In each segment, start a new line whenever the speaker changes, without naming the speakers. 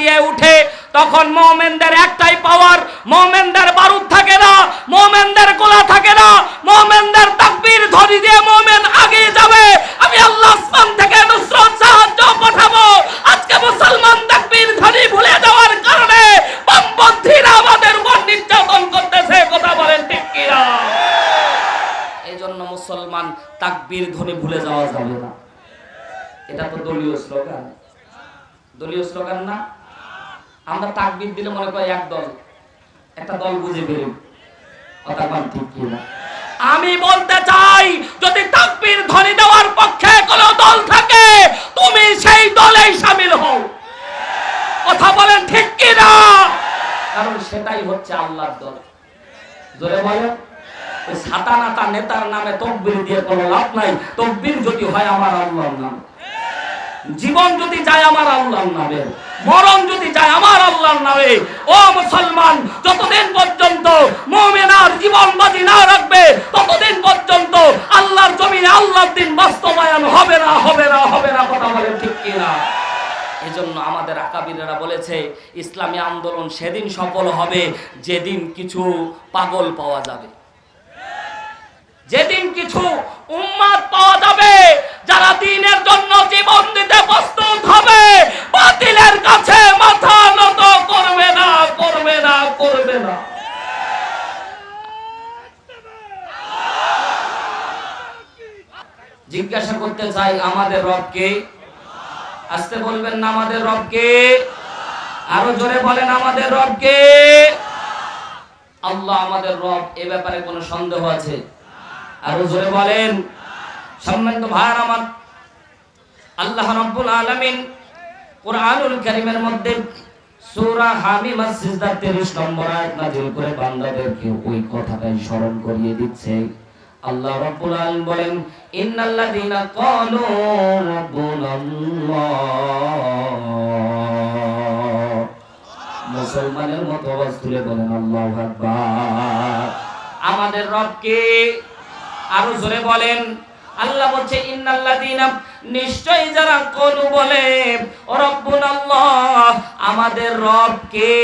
দিয়ে উঠে তখন মোমেনদের একটাই পাওয়ার মোমেনদের বারুদ থাকে না, মোমেনদের গোলা থাকে না, মোমেনদের তাকবীর ধরি দিয়ে মোমেন আগে যাবে। আমি আল্লাহ আসমান থেকে নুসরত সাহায্য পাঠাবো। আজকে মুসলমান তাকবীর ধরি ভুলে যাওয়ার কারণে বামপন্থীরা আমাদের উপর নির্যাতন করতেছে, কথা বলেন ঠিক কিনা? এই জন্য মুসলমান তাকবীর ধ্বনি ভুলে যাওয়া যাবে না। এটা তো দলীয় স্লোগান। দলীয় স্লোগান না? আমরা তাকবীর দিলে মনে করি এক দল, একটা দল বুঝে বেরো কথা ঠিক কি না আমি বলতে চাই, যদি তাকবীর ধ্বনি দেওয়ার পক্ষে কোনো দল থাকে, তুমি সেই দলেই শামিল হও। কথা বলেন ঠিক কি না কারণ সেটাই হচ্ছে আল্লাহর দল। জোরে বলেন, ওই সাতা নাতা নেতার নামে তকবির দিয়ে কোনো লাভ নাই। তকবির যদি হয় আমার আল্লাহর নাম। জীবন যদি যায় আমার আল্লাহর নামে মরণ যদি যায় আমার আল্লাহর নামে, ও মুসলমান, যতদিন পর্যন্ত মুমিনার জীবন বাজি না রাখবে, ততদিন পর্যন্ত আল্লাহর জমিনে আল্লাহর দিন বাস্তবায়ন হবে না হবে না হবে না কথা বলে ঠিক কিনা? এজন্য আমাদের আকাবিরেরা বলেছে, ইসলামী আন্দোলন সেদিন সফল হবে, যেদিন কিছু পাগল পাওয়া যাবে। যেদিন কিছু উম্মাদ পাওয়া যাবে, যারা দিনের জন্য জীবন দিতে প্রস্তুত হবে, বাতিলের কাছে মাথা নত করবে না করবে না করবে না। জিজ্ঞাসা করতে চাই, আমাদের রবকে আসতে বলবেন না, আমাদের রবকে আরও জোরে বলেন, আমাদের রবকে আল্লাহ আমাদের রব, এ ব্যাপারে কোনো সন্দেহ আছে? আরও জোরে বলেন। সম্মানিত আমার, আল্লাহ মধ্যে সূরা হামিম সিজদা 33 নম্বর আয়াত নাযিল করে বান্দাদেরকে ওই কথাটাই স্মরণ করিয়ে দিচ্ছে। আল্লাহ রাব্বুল আলামিন বলেন ক্বালু মুসলমানের মতো আওয়াজ তুলে বলেন, আল্লাহু আকবার। আমাদের রবকে আরও জোরে বলেন। আল্লাহ বলছে, ইন্নাল্লাযীনা নিশ্চয় যারা কলু বলে রব্বুল আমাদের রব কে?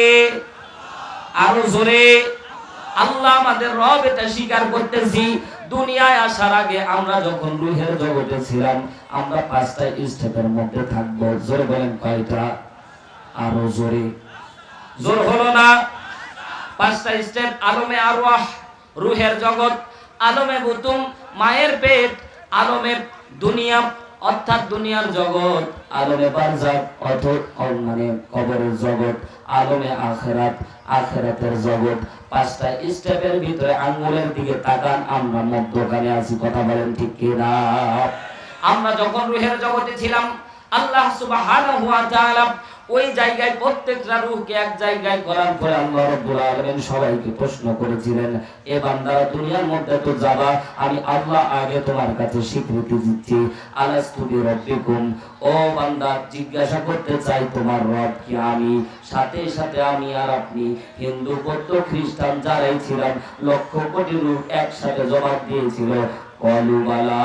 আরও জোরে, আল্লাহ আমাদের রব, এটা স্বীকার করতেছি। দুনিয়ায় আসার আগে আমরা যখন রুহের জগতে ছিলাম, আমরা পাঁচটা স্টেপের মধ্যে থাকব। জোরে বলেন কয়টা? আরও জোরে। জোর হলো না? পাঁচটা স্টেপ আলমে আরওয়াহ, রুহের জগৎ। আলমে বুতুম, মায়ের পেট, আলমে দুনিয়া, অর্থাৎ দুনিয়ার জগৎ, আলমে বারজাক অর্থাৎ মানে কবরের জগৎ, আলমে আখেরাত, আখেরাতের জগৎ। পাঁচটা স্টেপের ভিতরে আঙ্গুলের দিকে তাকান, আমরা মধ্যখানে আছি, কথা বলেন ঠিক কিনা? আমরা যখন রুহের জগতে ছিলাম, আল্লাহ সুবহানাহু ওয়া তাআলা ওই জায়গায় প্রত্যেকটা রূহকে এক জায়গায় করার পরে আল্লাহ রাব্বুল আলামিন সবাইকে প্রশ্ন করেছিলেন, এ বান্দারা, দুনিয়ার মধ্যে তো যাবা, আমি আল্লাহ আগে তোমার কাছে স্বীকৃতি দিচ্ছি, আলাস্তু বিরাব্বিকুম। ও বান্দা, জিজ্ঞাসা করতে চাই তোমার রব কি আমি? সাথে সাথে আমি আর আপনি হিন্দু, বৌদ্ধ, খ্রিস্টান যারাই ছিলাম, লক্ষ কোটি রূহ একসাথে জবাব দিয়েছিল, কলু বালা।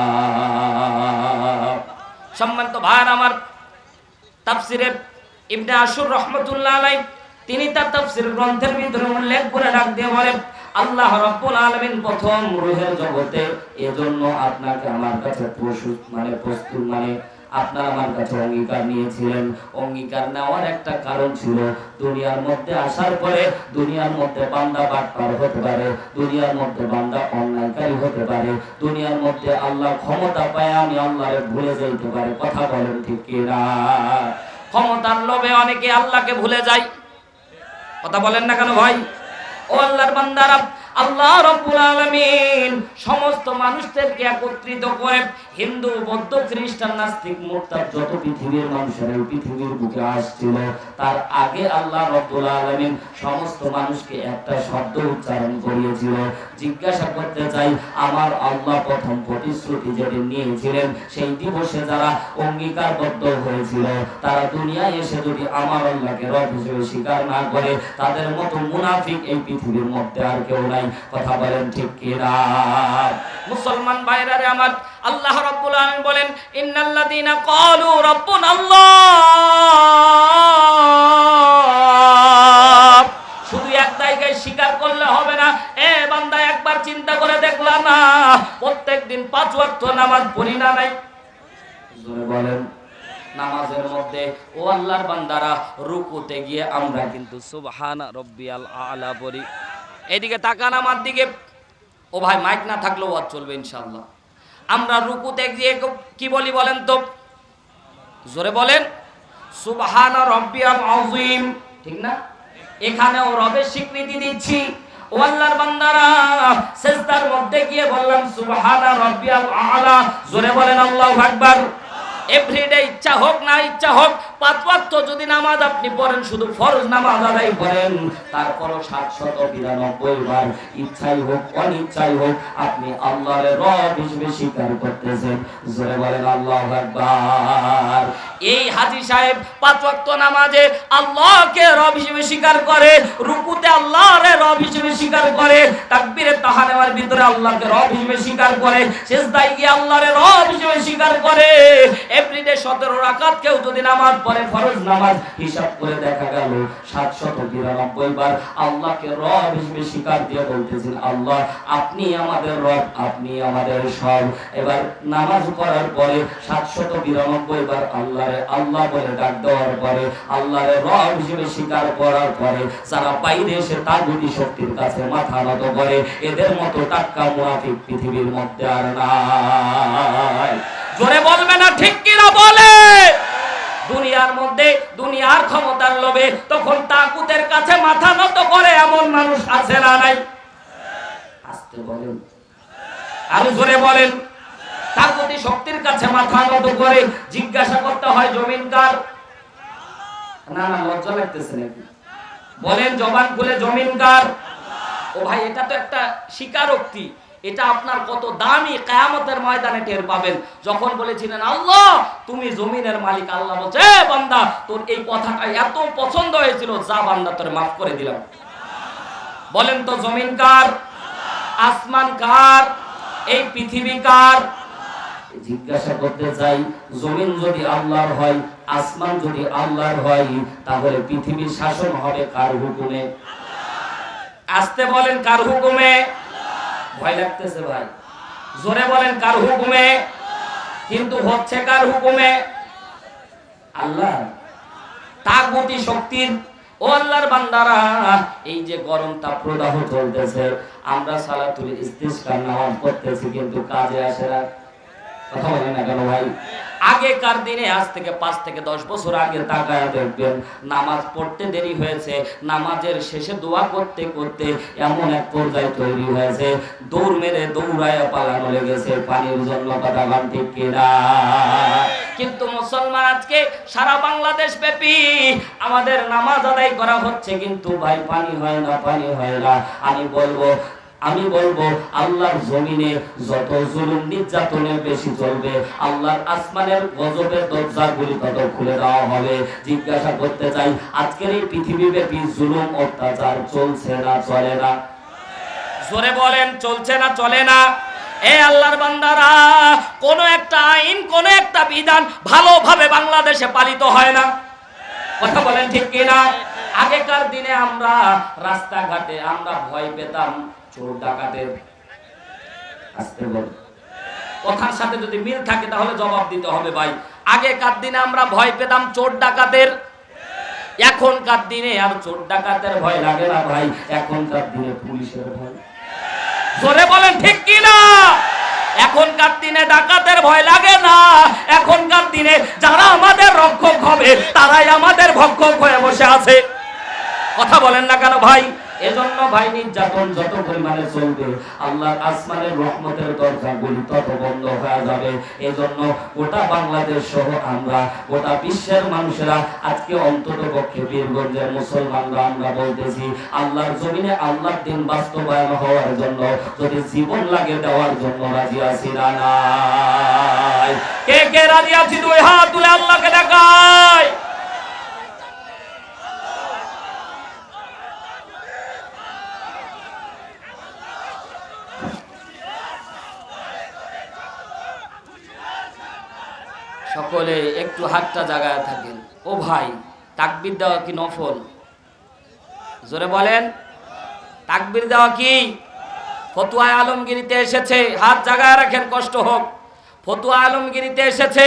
সম্মানিত ভাইয়ার, আমার তাফসিরে ইবনে আশুর রহমতুল্লাহ আলাই তিনি তার তাফসির গ্রন্থের ভিতরে উল্লেখ করে ডাক দিয়ে বলেন, আল্লাহ রাব্বুল আলামিন প্রথম রূহের জগতে এজন্য আপনাকে আমার কাছে প্রস্তুত মানে প্রস্তুত মানে আপনার আমার কাছে অঙ্গীকার নিয়েছিলেন। অঙ্গীকার নেওয়ার একটা কারণ ছিল, দুনিয়ার মধ্যে আসার পরে দুনিয়ার মধ্যে বান্দা বাটপার হতে পারে, দুনিয়ার মধ্যে বান্দা অন্যায়কারী হতে পারে, দুনিয়ার মধ্যে আল্লাহ ক্ষমতা পায়, আমি আল্লাহরে ভুলে যাইতে পারে। কথা বলেন ঠিক কিনা? ক্ষমতার লোভে অনেকে আল্লাহকে ভুলে যায়। কথা বলেন না কেন ভাই? ও আল্লাহর বান্দারা, আল্লাহ রব্বুল আলামিন সমস্ত মানুষদেরকে একত্রিত করে হিন্দু, বৌদ্ধ, খ্রিস্টান, নাস্তিক মুরতাদ যত পৃথিবীর মানুষের পৃথিবীর বুকে আসছিল, তার আগে আল্লাহ রব্বুল আলামিন সমস্ত মানুষকে একটা শব্দ উচ্চারণ করিয়েছিল। জিজ্ঞাসা করতে চাই, আমার আল্লাহ প্রথম প্রতিশ্রুতি যেদিন নিয়েছিলেন, সেই দিবসে যারা অঙ্গীকারবদ্ধ হয়েছিল, তারা দুনিয়ায় এসে যদি আমার আল্লাহকে রব হিসেবে স্বীকার না করে, তাদের মতো মুনাফিক এই পৃথিবীর মধ্যে আর কেউ নাই। কথা বলেন ঠিক কিনা? মুসলমান ভাইরারে আমার, আল্লাহ রাব্বুল আলামিন বলেন, ইন্নাল্লাযীনা ক্বালু রাব্বুনা আল্লাহ আল্লাহ না প্রত্যেক দিন পাঁচ ওয়াক্ত নামাজ পড়ি না নাই। জোরে বলেন, নামাজের মধ্যে, ও আল্লাহর বান্দারা রুকুতে গিয়ে আমরা কিন্তু সুবহানা রব্বিয়াল আলা পড়ি। এদিকে তাকান আমার দিকে। ও ভাই মাইক না থাকলেও ওয়াজ চলবে ইনশাআল্লাহ। আমরা রুকুতে গিয়ে কি বলি বলেন তো? জোরে বলেন, সুবহানা রব্বিয়াল আযীম। ঠিক না? এখানেও রবের স্বীকৃতি দিচ্ছি। ও আল্লাহর বান্দারা, সেজদার মধ্যে গিয়ে বললাম, সুবহানা রাব্বিয়াল আলা। জোরে বলেন, আল্লাহু আকবার। এভরিডে ইচ্ছা হোক, না ইচ্ছা হোক পাঁচ ওয়াক্ত যদি নামাজ আপনি পড়েন, শুধু ফরজ নামাজ আদায় করেন, তারপরও সাতশত বিরানব্বই বার ইচ্ছাই হোক, অনিচ্ছাই হোক, আপনি আল্লাহর রব হিসেবে স্বীকার করতেছেন। জোরে বলেন, আল্লাহ আকবার। এই হাজি সাহেব পাঁচ ওয়াক্ত নামাজে আল্লাহকে রব হিসেবে স্বীকার করে, রুকুতে আল্লাহর রব হিসেবে স্বীকার করে, তাকবীরে তাহারেমার ভিতরে আল্লাহকে রব হিসেবে স্বীকার করে সেজদায় গিয়ে আল্লাহর রব হিসেবে স্বীকার করে। এভরিডে 17 রাকাত কেউ যদি নামাজ পড়ে ফরজ নামাজ হিসাব করে দেখা গেল 792 বার আল্লাহকে রব হিসেবে স্বীকার দিয়ে বলতেছেন, আল্লাহ, আপনি আমাদের রব, আপনি আমাদের সব। এবার নামাজ পড়ার পরে 792 বার আল্লাহরে আল্লাহ বলে ডাক দেওয়ার পরে, আল্লাহরে রব হিসেবে স্বীকার করার পরে যারা বাইরে এসে তাগুতি শক্তির কাছে মাথা নত করে, এদের মতো টাটকা মুনাফিক পৃথিবীর মধ্যে আর নাই। জোরে বলবে না, ঠিক কিনা বলে? দুনিয়ার ক্ষমতার লোভে, তখন তাকুতের কাছে মাথা নত করে এমন মানুষ আছে না নাই। আসতে বলেন। আরও জোরে বলেন। তাকুতি শক্তির কাছে মাথা নত করে জিজ্ঞাসা করতে হয় জমিনদার না না, লজ্জা লাগতেছে নাকি? বলেন, জবান খুলে জমিনদার ও ভাই, এটা তো একটা স্বীকারোক্তি। এটা আপনার কত দামি কায়ামতের ময়দানে টের পাবেন। যখন বলেছিলেন আল্লাহ তুমি জমিনের মালিক আল্লাহ বলছে বান্দা তোর এই কথাটা এত পছন্দ হয়েছিল যা বান্দা তোর মাফ করে দিলাম। বলেন তো জমিন কার? আসমান কার? এই পৃথিবী কার? জিজ্ঞাসা করতে চাই জমিন যদি আল্লাহর হয় আসমান যদি আল্লাহর হয় তাহলে পৃথিবীর শাসন হবে কার হুকুমে? আসতে বলেন কার হুকুমে? ভয় লাগতেছে ভাই। জোরে বলেন, কার হুকুমে? কিন্তু হচ্ছে কার হুকুমে? আল্লাহ। তাগুতি শক্তির। ও আল্লাহর বান্দারা, এই যে গরম তাপ প্রদাহ চলতেছে, আমরা সালাতুল ইস্তিসকার নামাজ পড়তেছি, কিন্তু কাজে আসে না। কথা বলেন না কেন ভাই? আগেকার দিনে, আজ থেকে পাঁচ থেকে দশ বছর আগে তাকায় দেখবেন, নামাজ পড়তে দেরি হয়েছে, নামাজের শেষে দোয়া করতে করতে এমন এক পর্যায়ে তৈরি হয়েছে, দৌড় মেরে দৌড়ায় পালানো লেগেছে, পানির জন্য কথা গান ঠিক কিনা? কিন্তু মুসলমান আজকে সারা বাংলাদেশ ব্যাপী আমাদের নামাজ আদায় করা হচ্ছে, কিন্তু ভাই, পানি হয় না, পানি হয় না। আমি বলব আমি বলব, আল্লাহর জমিনে যত জুলুম নির্যাতনের বেশি চলবে, আল্লাহর আসমানের গজবের দরজাগুলি তত খুলে দেওয়া হবে। জিজ্ঞাসা করতে চাই, আজকের এই পৃথিবীব্যাপী জুলুম, অত্যাচার চলছে না, চলে না? জোরে বলেন, চলছে না, চলে না? এ আল্লাহর বান্দারা, কোন একটা আইন, কোন একটা বিধান ভালোভাবে বাংলাদেশে পালিত হয় না। কথা বলেন ঠিক কিনা? আগেকার দিনে আমরা রাস্তাঘাটে আমরা ভয় পেতাম, চোর ডাকাতের। আসতে কথার সাথে যদি মিল থাকে তাহলে জবাব দিতে হবে ভাই। আগেকার দিনে আমরা ভয় পেতাম চোর ডাকাতের। এখনকার দিনে আর চোর ডাকাতের ভয় লাগে না ভাই। এখনকার দিনে পুলিশের ভয়। জোরে বলেন, ঠিক কি না? এখনকার দিনে ডাকাতের ভয় লাগে না। এখনকার দিনে যারা আমাদের রক্ষক হবে, তারাই আমাদের ভক্ষক হয়ে বসে আছে। কথা বলেন না কেন ভাই? এজন্য ভাই নির্যাতন যত পরিমাণে চলবে আল্লাহর আসমানের রহমতের দরজাগুলি তত বন্ধ হয়ে যাবে। এজন্য গোটা বাংলাদেশ সহ আমরা গোটা বিশ্বের মানুষেরা আজকে অন্তত পক্ষে বীরগঞ্জের মুসলমানরা আমরা বলতেছি আল্লাহর জমিনে আল্লাহর দিন বাস্তবায়ন হওয়ার জন্য যদি জীবন লাগে দেওয়ার জন্য রাজি আছি না কে কে রাজি আছি দুই হাত তুলে আল্লাহকে দেখায় সকলে একটু হাতটা জাগায় থাকেন। ও ভাই, তাকবির দেওয়া কি নফল? জোরে বলেন, তাকবির দেওয়া কি? ফতুয়া আলমগিরিতে এসেছে, হাত জাগায় রাখেন, কষ্ট হোক। ফতুয়া আলমগিরিতে এসেছে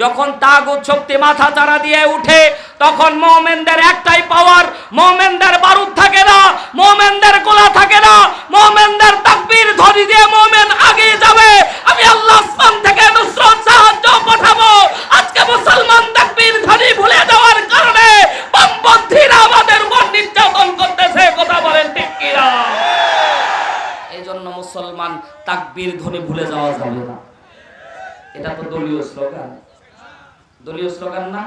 যখন তাগুত শক্তি মাথা চারা দিয়ে উঠে, তখন মোমেনদের একটাই পাওয়ার মোমেনদের বারুদ থাকে না, মোমেনদের গোলা থাকে না, মোমেনদের তাকবীর ধ্বনি দিয়ে মোমেন আগে যাবে। আমি আল্লাহ আসমান থেকে নুসরত সাহায্য পাঠাবো। আজকে মুসলমান তাকবীর ধ্বনি ভুলে যাওয়ার কারণে বামপন্থীরা আমাদের উপর নির্যাতন করতেছে, কথা বলেন ঠিক কিনা? এই জন্য মুসলমান তাকবীর ধ্বনি ভুলে যাওয়া যাবে না। এটা তো দলীয় স্লোগান। দলীয় স্লোগান না?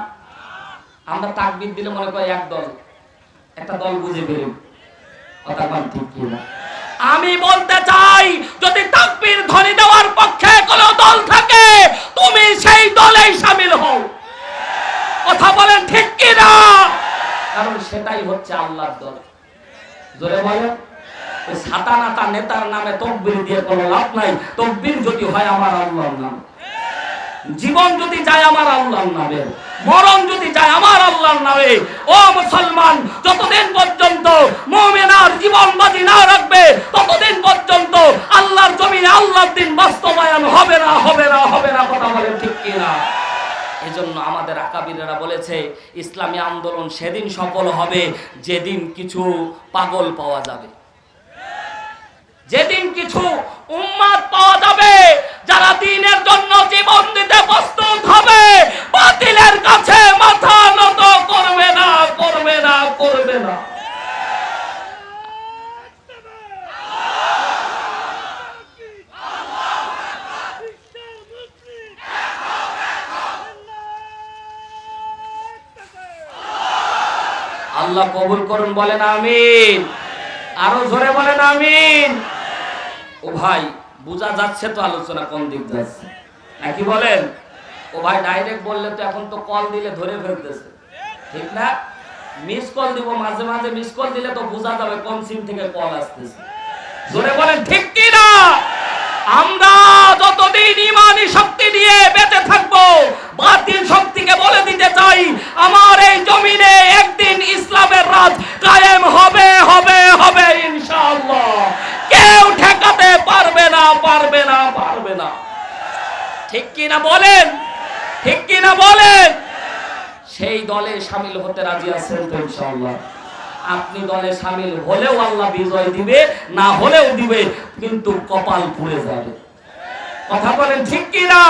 আমরা তাকবীর দিলে মনে করি এক দল, একটা দল বুঝে বেরো কথা ঠিক কি না আমি বলতে চাই, যদি তাকবীর ধ্বনি দেওয়ার পক্ষে কোনো দল থাকে, তুমি সেই দলেই শামিল হও। কথা বলেন ঠিক কি না কারণ সেটাই হচ্ছে আল্লাহর দল। জোরে বলেন। ওই সাতা নাতা নেতার নামে তকবির দিয়ে কোনো লাভ নাই। তকবির যদি হয় আমার আল্লাহর নাম। জীবন যদি যায় আমার আল্লাহর নামে, মরণ যদি যায় আমার আল্লাহর নামে, ও মুসলমান, যতদিন পর্যন্ত মুমিনার জীবন বাজি না রাখবে, ততদিন পর্যন্ত আল্লাহর জমিনে আল্লাহর দিন বাস্তবায়ন হবে না হবে না হবে না, কথা বলে ঠিক কিনা? এজন্য আমাদের আকাবিরেরা বলেছে, ইসলামী আন্দোলন সেদিন সফল হবে, যেদিন কিছু পাগল পাওয়া যাবে। যেদিন কিছু উম্মাদ পাওয়া যাবে যারা দিনের জন্য জীবন দিতে প্রস্তুত হবে, বাতিলের কাছে মাথা নত করবে না করবে না করবে না। আল্লাহ কবুল করুন, বলেন আমিন। আরও জোরে বলেন আমিন। ও ভাই বোঝা যাচ্ছে তো আলোচনা কোন দিক যাচ্ছে নাকি বলেন? ও ভাই ডাইরেক্ট বললে তো এখন তো কল দিলে ধরে ফেলতেছে। ঠিক না? মিস কল দিব মাঝে মাঝে মিস কল দিলে তো বোঝা যাবে কোন সিম থেকে কল আসতেছে। জোরে বলেন ঠিক কি না আমরা যতদিন ইমানি শক্তি নিয়ে বেঁচে থাকব বাতিল শক্তিকে বলে দিতে চাই আমার এই জমিনে একদিন ইসলামের রাজ কায়েম হবে হবে হবে ইনশাআল্লাহ। পারবে না। ঠিক কি না বলেন? ঠিক কি না বলেন? সেই দলে সামিল হতে রাজি আছেন তো ইনশাআল্লাহ। আপনি দলে সামিল হলেও আল্লাহ বিজয় দিবে, না হলেও দিবে, কিন্তু কপাল পুড়ে যাবে। কথা বলেন ঠিক কি না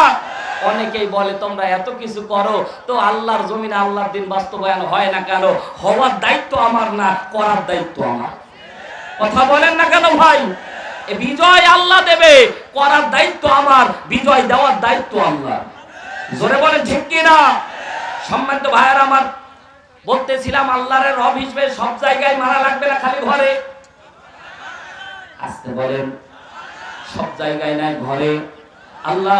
অনেকেই বলে, তোমরা এত কিছু করো, তো আল্লাহর জমিনে আল্লাহর দিন বাস্তবায়ন হয় না কেন? হওয়ার দায়িত্ব আমার না, করার দায়িত্ব আমার। কথা বলেন না কেন ভাই? বিজয় আল্লাহ দেবে। করার দায়িত্ব আমার, বিজয় দেওয়ার দায়িত্ব আল্লাহ জোরে বলে ঠিক কি না সম্মানিত ভাইয়ার, আমার বলতেছিলাম আল্লাহরের রব হিসেবে সব জায়গায় মারা লাগবে না খালি ঘরে। আসতে বলেন, সব জায়গায় নাই, ঘরে। আল্লাহ